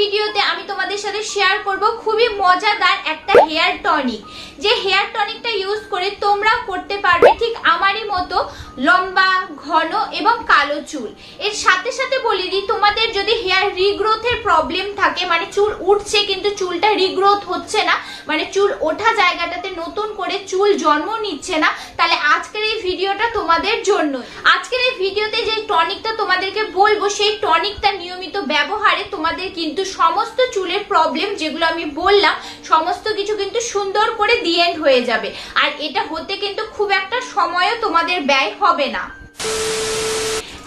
ভিডিওতে আমি তোমাদের সাথে শেয়ার করব খুবই মজাদার একটা হেয়ার টনিক যে হেয়ার টনিকটা ইউজ করে তোমরা করতে পারবে ঠিক আমারই মতো লম্বা, ঘন এবং কালো চুল। এর সাথে সাথে বলে দিই, তোমাদের যদি হেয়ার রিগ্রোথের প্রবলেম থাকে মানে চুল উঠছে কিন্তু চুলটা রিগ্রোথ হচ্ছে না মানে চুল ওঠা জায়গাটাতে নতুন করে চুল জন্ম নিচ্ছে না, তাহলে আজকের এই ভিডিওটা তোমাদের জন্য আজকের এই ভিডিওতে যে টনিকটা তোমাদেরকে বলব, সেই টনিকটা নিয়মিত ব্যবহারে তোমাদের কিন্তু সমস্ত চুলের প্রবলেম যেগুলো আমি বললাম, সমস্ত কিছু কিন্তু সুন্দর করে দি এন্ড হয়ে যাবে। আর এটা হতে কিন্তু খুব একটা সময়ও তোমাদের ব্যয় হবে না।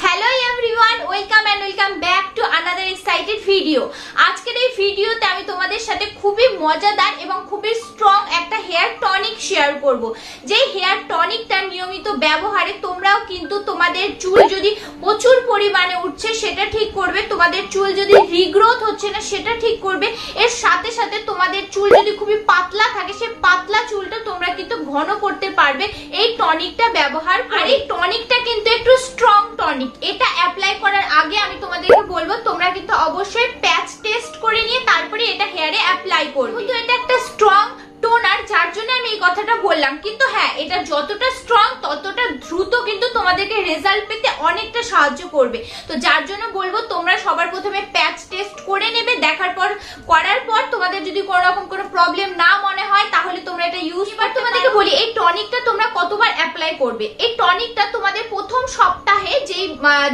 Hello everyone welcome and welcome back to another excited video আজকের এই ভিডিওতে আমি তোমাদের সাথে খুবই মজাদার এবং খুবই স্ট্রং একটা হেয়ার টনিক শেয়ার করব। যে হেয়ার টনিকটা নিয়মিত ব্যবহারে তোমরাও কিন্তু তোমাদের চুল যদি প্রচুর পরিমাণে উঠছে, সেটা ঠিক করবে। তোমাদের চুল যদি রিগ্রোথ হচ্ছে না, সেটা ঠিক করবে। এর সাথে সাথে তোমাদের চুল যদি খুবই পাতলা থাকে, সেই পাতলা চুলটা তোমরা কিন্তু ঘন করতে পারবে। এই টনিকটা ব্যবহার আর এই টনিকটা কিন্তু একটু স্ট্রং টনিক এটা অ্যাপ্লাই করার আগে আমি তোমাদেরকে বলব, তোমরা কিন্তু অবশ্যই প্যাচ টেস্ট করে নিয়ে তারপরে এটা হেয়ারে অ্যাপ্লাই করবে। তো এটা একটা স্ট্রং টোনার যার জন্য আমি এই কথাটা বললাম। কিন্তু হ্যাঁ এটা যতটা স্ট্রং ততটা দ্রুত কিন্তু তোমাদেরকে রেজাল্ট পেতে অনেকটা সাহায্য করবে। তো যার জন্য বলব, তোমরা সবার প্রথমে প্যাচ টেস্ট করে নেবে। দেখার পর, করার পর তোমাদের যদি কোনো রকম কোনো প্রবলেম না মনে হয়, তাহলে তোমরা এটা ইউজ এবার তোমাদেরকে বলি এই টনিকটা তোমরা কতবার অ্যাপ্লাই করবে? এই টনিকটা তোমাদের প্রথম সপ্তাহে যেই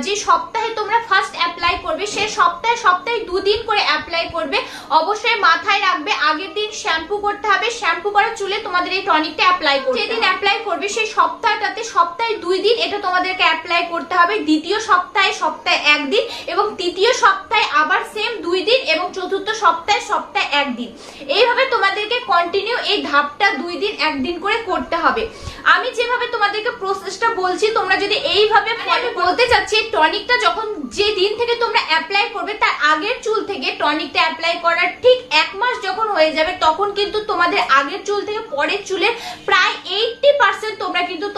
যে সপ্তাহে তোমরা ফার্স্ট অ্যাপ্লাই করবে, সে সপ্তাহে সপ্তাহে দুদিন করে অ্যাপ্লাই করবে। অবশ্যই মাথায় রাখবে, আগের দিন শ্যাম্পু করতে হবে শ্যাম্পু করা চুলে তোমাদের এই টনিকটা অ্যাপ্লাই করবে যেদিন অ্যাপ্লাই করবে, সেই সপ্তাহটাতে সপ্তাহে দুই দিন এটা তোমাদেরকে অ্যাপ্লাই করতে হবে। দ্বিতীয় সপ্তাহে সপ্তাহে একদিন এবং তৃতীয় সপ্তাহে আবার সেম দুই দিন এবং চতুর্থ সপ্তাহে সপ্তাহে একদিন। এইভাবে তোমাদেরকে কন্টিনিউ এই ধাপটা দুই দিন, একদিন করে করতে হবে। আমি যেভাবে তোমাদেরকে প্রসেসটা বলছি তোমরা যদি এইভাবে মানে আমি বলতে চাচ্ছি টনিকটা যখন যে দিন থেকে তোমরা অ্যাপ্লাই করবে তার আগের চুল থেকে টনিকটা অ্যাপ্লাই করার ঠিক এক মাস যখন হয়ে যাবে তখন কিন্তু তোমাদের আগের চুল থেকে পরের চুলের প্রায় এইটটি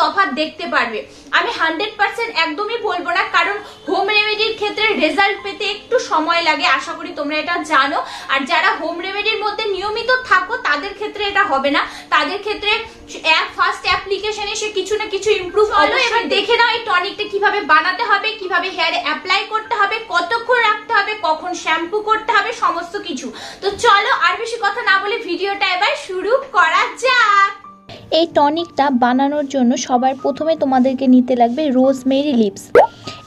তফাৎ দেখতে পারবে। আমি হান্ড্রেড পার্সেন্ট একদমই বলব না কারণ হোম রেমেডির ক্ষেত্রে রেজাল্ট পেতে একটু সময় লাগে আশা করি তোমরা এটা জানো। আর যারা হোম রেমেডির মধ্যে নিয়মিত থাকো তাদের ক্ষেত্রে এটা হবে না। তাদের ক্ষেত্রে ফার্স্ট অ্যাপ্লিকেশনে সে কিছু না কিছু ইমপ্রুভ হলো এবার দেখে নাও এই টনিকটা কীভাবে বানাতে হবে কীভাবে হেয়ারে অ্যাপ্লাই করতে হবে কতক্ষণ রাখতে হবে কখন শ্যাম্পু করতে হবে সমস্ত কিছু। তো চলো আর বেশি কথা না বলে ভিডিওটা এবার শুরু করা যাক। এই টনিকটা বানানোর জন্য সবার প্রথমে তোমাদেরকে নিতে লাগবে রোজমেরি লিপস।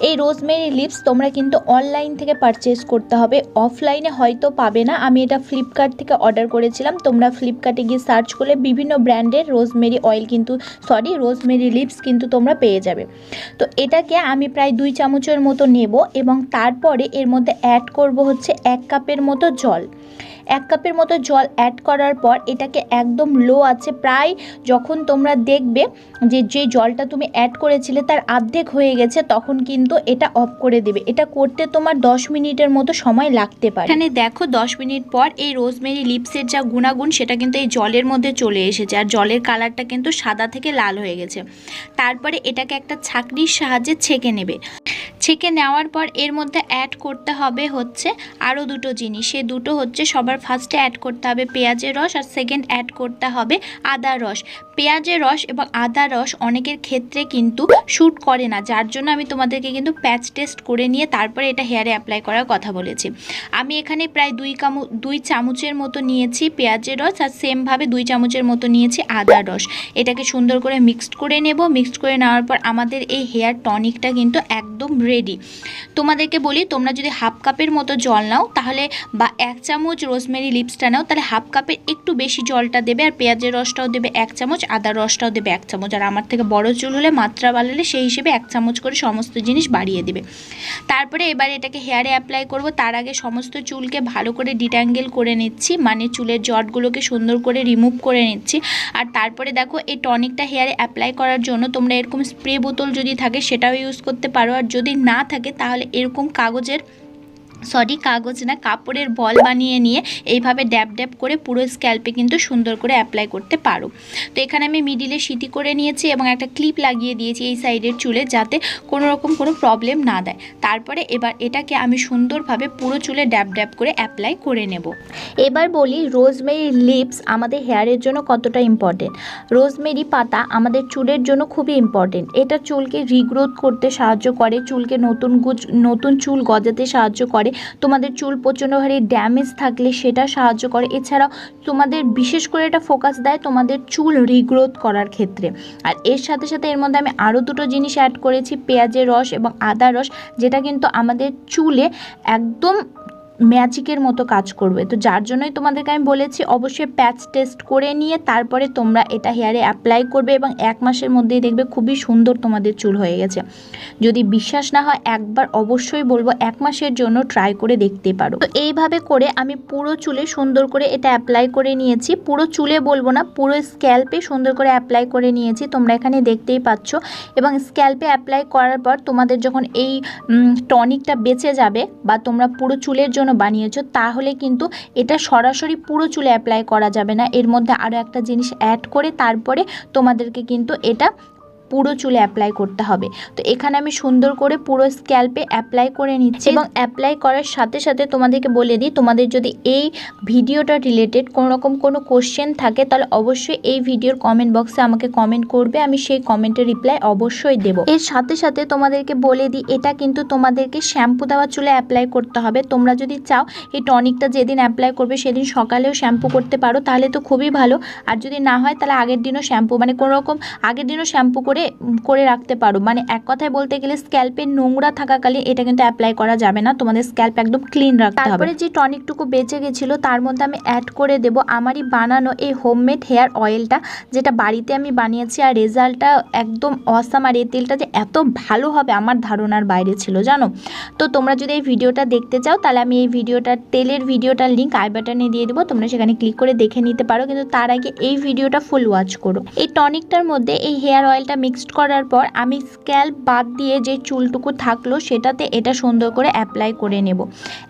এই রোজমেরি লিপস তোমরা কিন্তু অনলাইন থেকে পারচেস করতে হবে। অফলাইনে হয়তো পাবে না। আমি এটা ফ্লিপকার্ট থেকে অর্ডার করেছিলাম। তোমরা ফ্লিপকার্টে গিয়ে সার্চ করলে বিভিন্ন ব্র্যান্ডের রোজমেরি অয়েল কিন্তু সরি রোজমেরি লিপস কিন্তু তোমরা পেয়ে যাবে। তো এটাকে আমি প্রায় দুই চামচের মতো নেব এবং তারপরে এর মধ্যে অ্যাড করব হচ্ছে এক কাপের মতো জল। এক কাপের মতো জল অ্যাড করার পর এটাকে একদম লো আছে। প্রায় যখন তোমরা দেখবে যে যে জলটা তুমি অ্যাড করেছিলে তার অর্ধেক হয়ে গেছে, তখন কিন্তু এটা অফ করে দেবে। এটা করতে তোমার 10 মিনিটের মতো সময় লাগতে পারে। এখানে দেখো 10 মিনিট পর এই রোজমেরি লিপসের যা গুণাগুণ, সেটা কিন্তু এই জলের মধ্যে চলে এসেছে। আর জলের কালারটা কিন্তু সাদা থেকে লাল হয়ে গেছে। তারপরে এটাকে একটা ছাকনির সাহায্যে ছেঁকে নেবে। ছেঁকে নেওয়ার পর এর মধ্যে অ্যাড করতে হবে হচ্ছে আরও দুটো জিনিস। সে দুটো হচ্ছে সবার ফার্স্টে অ্যাড করতে হবে পেঁয়াজের রস আর সেকেন্ড অ্যাড করতে হবে আদার রস। পেঁয়াজের রস এবং আদার রস অনেকের ক্ষেত্রে কিন্তু শ্যুট করে না, যার জন্য আমি তোমাদেরকে কিন্তু প্যাচ টেস্ট করে নিয়ে তারপরে এটা হেয়ারে অ্যাপ্লাই করার কথা বলেছি। আমি এখানে প্রায় দুই কামু, দুই চামচের মতো নিয়েছি পেঁয়াজের রস আর সেমভাবে দুই চামচের মতো নিয়েছি আদা রস। এটাকে সুন্দর করে মিক্সড করে নেব। মিক্সড করে নেওয়ার পর আমাদের এই হেয়ার টনিকটা কিন্তু একদম তোমাদেরকে বলি, তোমরা যদি হাফ কাপের মতো জল নাও, তাহলে বা এক চামচ রোজমেরি লিপসটা নাও, তাহলে হাফ কাপের একটু বেশি জলটা দেবে, আর পেঁয়াজের রসটাও দেবে এক চামচ আদার রসটাও দেবে এক চামচ, আর আমার থেকে বড় চুল হলে মাত্রা বাড়ালে সেই হিসেবে এক চামচ করে সমস্ত জিনিস বাড়িয়ে দেবে। তারপরে এবার এটাকে হেয়ারে অ্যাপ্লাই করব, তার আগে সমস্ত চুলকে ভালো করে ডিট্যাঙ্গেল করে নিচ্ছি মানে চুলের জটগুলোকে সুন্দর করে রিমুভ করে নিচ্ছি, আর তারপরে দেখো, এই টনিকটা হেয়ারে অ্যাপ্লাই করার জন্য তোমরা এরকম স্প্রে বোতল যদি থাকে, সেটাও ইউজ করতে পারো, আর যদি না থাকে তাহলে এরকম কাগজের সরি, কাগজ না, কাপড়ের বল বানিয়ে নিয়ে এইভাবে ড্যাব ড্যাব করে পুরো স্ক্যাল্পে কিন্তু সুন্দর করে অ্যাপ্লাই করতে পারো। তো এখানে আমি মিডিলে সিটি করে নিয়েছি এবং একটা ক্লিপ লাগিয়ে দিয়েছি এই সাইডের চুলে যাতে কোনো রকম কোনো প্রবলেম না দেয়। তারপরে এবার এটাকে আমি সুন্দরভাবে পুরো চুলে ড্যাব ড্যাব করে অ্যাপ্লাই করে নেব। এবার বলি রোজমেরি লিপস আমাদের হেয়ারের জন্য কতটা ইম্পর্টেন্ট? রোজমেরি পাতা আমাদের চুলের জন্য খুবই ইম্পর্টেন্ট। এটা চুলকে রিগ্রোথ করতে সাহায্য করে, চুলকে নতুন গুজ, নতুন চুল গজাতে সাহায্য করে তোমাদের চুল প্রচণ্ড হারে ড্যামেজ থাকলে সেটা সাহায্য করে। এছাড়াও তোমাদের বিশেষ করে এটা ফোকাস দেয় তোমাদের চুল রিগ্রোথ করার ক্ষেত্রে। আর এর সাথে সাথে এর মধ্যে আমি আরও দুটো জিনিস অ্যাড করেছি, পেঁয়াজের রস এবং আদার রস, যেটা কিন্তু আমাদের চুলে একদম ম্যাজিকের মতো কাজ করবে। তো যার জন্যই তোমাদেরকে আমি বলেছি, অবশ্যই প্যাচ টেস্ট করে নিয়ে তারপরে তোমরা এটা হেয়ারে অ্যাপ্লাই করবে এবং এক মাসের মধ্যেই দেখবে খুবই সুন্দর তোমাদের চুল হয়ে গেছে। যদি বিশ্বাস না হয়, একবার অবশ্যই বলব, এক মাসের জন্য ট্রাই করে দেখতে পারো। তো এইভাবে করে আমি পুরো চুলে সুন্দর করে এটা অ্যাপ্লাই করে নিয়েছি। পুরো চুলে বলব না, পুরো স্ক্যাল্পে সুন্দর করে অ্যাপ্লাই করে নিয়েছি, তোমরা এখানে দেখতেই পাচ্ছ। এবং স্ক্যাল্পে অ্যাপ্লাই করার পর তোমাদের যখন এই টনিকটা বেঁচে যাবে বা তোমরা পুরো চুলের জন্য বানিয়েছো, তাহলে কিন্তু এটা সরাসরি পুরো চুলে অ্যাপ্লাই করা যাবে না। এর মধ্যে আরও একটা জিনিস অ্যাড করে তারপরে তোমাদেরকে কিন্তু এটা পুরো চুলে অ্যাপ্লাই করতে হবে। তো এখানে আমি সুন্দর করে পুরো স্ক্যাল্পে অ্যাপ্লাই করে নিচ্ছি এবং অ্যাপ্লাই করার সাথে সাথে তোমাদেরকে বলে দিই, তোমাদের যদি এই ভিডিওটা রিলেটেড রকম কোনো কোশ্চেন থাকে, তাহলে অবশ্যই এই ভিডিওর কমেন্ট বক্সে আমাকে কমেন্ট করবে, আমি সেই কমেন্টের রিপ্লাই অবশ্যই দেবো। এর সাথে সাথে তোমাদেরকে বলে দিই, এটা কিন্তু তোমাদেরকে শ্যাম্পু দেওয়া চুলে অ্যাপ্লাই করতে হবে। তোমরা যদি চাও, এই টনিকটা যেদিন অ্যাপ্লাই করবে, সেদিন সকালেও শ্যাম্পু করতে পারো, তাহলে তো খুবই ভালো। আর যদি না হয়, তাহলে আগের দিনও শ্যাম্পু মানে কোনো রকম আগের দিনও শ্যাম্পু করে করে রাখতে পারো। মানে এক কথায় বলতে গেলে স্ক্যাল্পে নোংরা থাকাকালীন এটা কিন্তু অ্যাপ্লাই করা যাবে না। তোমাদের স্ক্যাল্প একদম ক্লিন রাখতে হবে। তারপরে যে টনিকটুকু বেঁচে গেছিল, তার মধ্যে আমি অ্যাড করে দেব আমারই বানানো এই হোমমেড হেয়ার অয়েলটা যেটা বাড়িতে আমি বানিয়েছি। আর রেজাল্টটা একদম অসাম আর এই তেলটা যে এত ভালো হবে আমার ধারণার বাইরে ছিল, জানো? তো তোমরা যদি এই ভিডিওটা দেখতে চাও, তাহলে আমি এই ভিডিওটার তেলের ভিডিওটার লিঙ্ক আই বাটনে দিয়ে দেবো। তোমরা সেখানে ক্লিক করে দেখে নিতে পারো। কিন্তু তার আগে এই ভিডিওটা ফুল ওয়াচ করো। এই টনিকটার মধ্যে এই হেয়ার অয়েলটা মিক্সড করার পর আমি স্ক্যাল্প বাদ দিয়ে যে চুলটুকু থাকল সেটাতে এটা সুন্দর করে অ্যাপ্লাই করে নেব।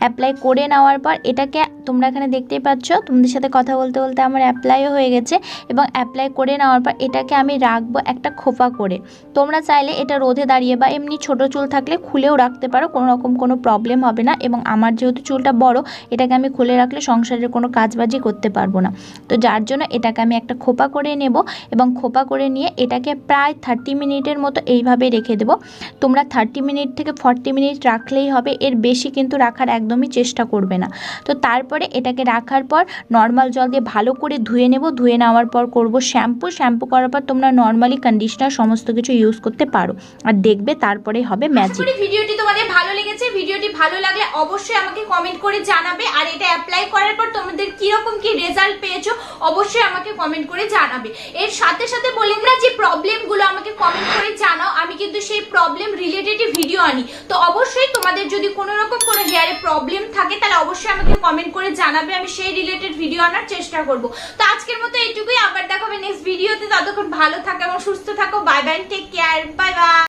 অ্যাপ্লাই করে নেওয়ার পর এটাকে তোমরা এখানে দেখতেই পাচ্ছ, তোমাদের সাথে কথা বলতে বলতে আমার অ্যাপ্লাইও হয়ে গেছে এবং অ্যাপ্লাই করে নেওয়ার পর এটাকে আমি রাখব একটা খোপা করে। তোমরা চাইলে এটা রোদে দাঁড়িয়ে বা এমনি ছোট চুল থাকলে খুলেও রাখতে পারো, কোনো রকম কোনো প্রবলেম হবে না এবং আমার যেহেতু চুলটা বড়, এটাকে আমি খুলে রাখলে সংসারের কোনো কাজবাজি করতে পারব না। তো যার জন্য এটাকে আমি একটা খোপা করে নেব এবং খোপা করে নিয়ে এটাকে প্রায় থার্টি মিনিটের মতো এইভাবে রেখে দেবো। তোমরা থার্টি মিনিট থেকে ফর্টি মিনিট রাখলেই হবে, এর বেশি কিন্তু রাখার একদমই চেষ্টা করবে না। তো তারপরে এটাকে রাখার পর নর্মাল জল দিয়ে ভালো করে ধুয়ে নেব। ধুয়ে নেওয়ার পর করব শ্যাম্পু শ্যাম্পু করার পর তোমরা নর্মালি কন্ডিশনার সমস্ত কিছু ইউজ করতে পারো। আর দেখবে তারপরে হবে ম্যাজিক ভিডিওটি তোমাদের ভালো লেগেছে। ভিডিওটি ভালো লাগলে অবশ্যই আমাকে কমেন্ট করে জানাবে। আর এটা অ্যাপ্লাই করার পর তোমাদের কীরকম কি রেজাল্ট পেয়েছ অবশ্যই আমাকে কমেন্ট করে জানাবে। এর সাথে সাথে বলি না যে প্রবলেমগুলো আমাকে কমেন্ট করে জানাও। আমি কিন্তু প্রবলেম রিলেটেড ভিডিও আনি। তো অবশ্যই তোমাদের যদি কোনো রকম কোনো হেয়ারে প্রবলেম থাকে, তাহলে অবশ্যই আমাকে কমেন্ট করে জানাবে, আমি সেই রিলেটেড ভিডিও আনার চেষ্টা করব। তো আজকের মতো এইটুকুই, আবার দেখাবে নেক্সট ভিডিওতে ততক্ষণ ভালো থাকো এবং সুস্থ থাকো। Bye bye take care bye bye